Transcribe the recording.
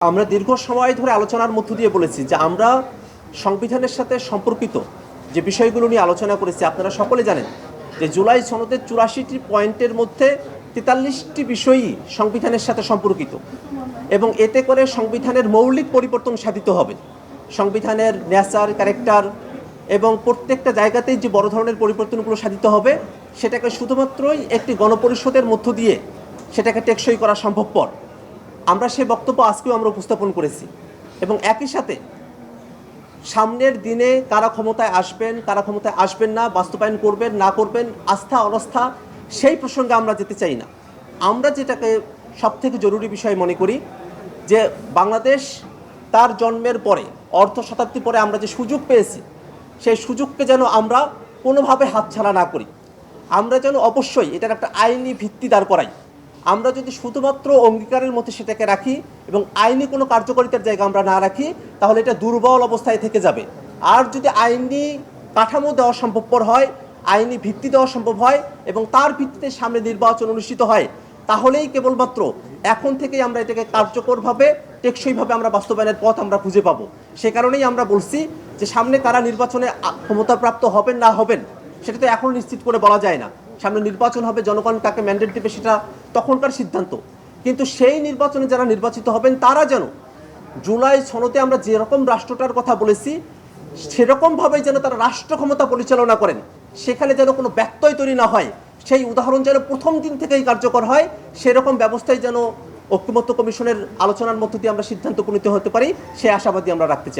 আমরা দীর্ঘ সময় ধরে আলোচনার মধ্য দিয়ে বলেছি যে আমরা সংবিধানের সাথে সম্পর্কিত যে বিষয়গুলো নিয়ে আলোচনা করেছি, আপনারা সকলে জানেন যে জুলাই সনদের চুরাশিটি পয়েন্টের মধ্যে তেতাল্লিশটি বিষয়ই সংবিধানের সাথে সম্পর্কিত এবং এতে করে সংবিধানের মৌলিক পরিবর্তন সাধিত হবে। সংবিধানের ন্যাচার ক্যারেক্টার এবং প্রত্যেকটা জায়গাতেই যে বড় ধরনের পরিবর্তনগুলো সাধিত হবে, সেটাকে শুধুমাত্রই একটি গণপরিষদের মধ্য দিয়ে সেটাকে টেকসই করা সম্ভবপর। আমরা সেই বক্তব্য আজকেও আমরা উপস্থাপন করেছি। এবং একই সাথে সামনের দিনে কারা ক্ষমতায় আসবেন, কারা ক্ষমতায় আসবেন না, বাস্তবায়ন করবেন, না করবেন, আস্থা, অনাস্থা, সেই প্রসঙ্গে আমরা যেতে চাই না। আমরা যেটাকে সবথেকে জরুরি বিষয় মনে করি যে বাংলাদেশ তার জন্মের পরে, অর্ধ শতাব্দী পরে আমরা যে সুযোগ পেয়েছি, সেই সুযোগকে যেন আমরা কোনোভাবে হাতছাড়া না করি। আমরা যেন অবশ্যই এটার একটা আইনি ভিত্তি দাঁড় করাই। আমরা যদি শুধুমাত্র অঙ্গীকারের মধ্যে সেটাকে রাখি এবং আইনি কোনো কার্যকারিতার জায়গা আমরা না রাখি, তাহলে এটা দুর্বল অবস্থায় থেকে যাবে। আর যদি আইনি কাঠামো দেওয়া সম্ভবপর হয়, আইনি ভিত্তি দেওয়া সম্ভব হয় এবং তার ভিত্তিতে সামনে নির্বাচন অনুষ্ঠিত হয়, তাহলেই কেবলমাত্র এখন থেকেই আমরা এটাকে কার্যকরভাবে, টেকসইভাবে আমরা বাস্তবায়নের পথ আমরা খুঁজে পাবো। সে কারণেই আমরা বলছি যে সামনে কারা নির্বাচনে ক্ষমতাপ্রাপ্ত হবেন না হবেন, সেটা তো এখন নিশ্চিত করে বলা যায় না। সামনে নির্বাচন হবে, জনগণ তাকে ম্যান্ডেট দেবে সেটা তখনকার সিদ্ধান্ত। কিন্তু সেই নির্বাচনে যারা নির্বাচিত হবেন, তারা যেন জুলাই সনতে আমরা যেরকম রাষ্ট্রটার কথা বলেছি সেরকমভাবে যেন তারা রাষ্ট্র ক্ষমতা পরিচালনা করেন। সেখানে যেন কোনো ব্যত্যয় তৈরি না হয়। সেই উদাহরণ যেন প্রথম দিন থেকেই কার্যকর হয়, সেরকম ব্যবস্থায় যেন ঐক্যমত্য কমিশনের আলোচনার মধ্য দিয়ে আমরা সিদ্ধান্ত উপনীত হতে পারি, সে আশাবাদী আমরা রাখতে চাই।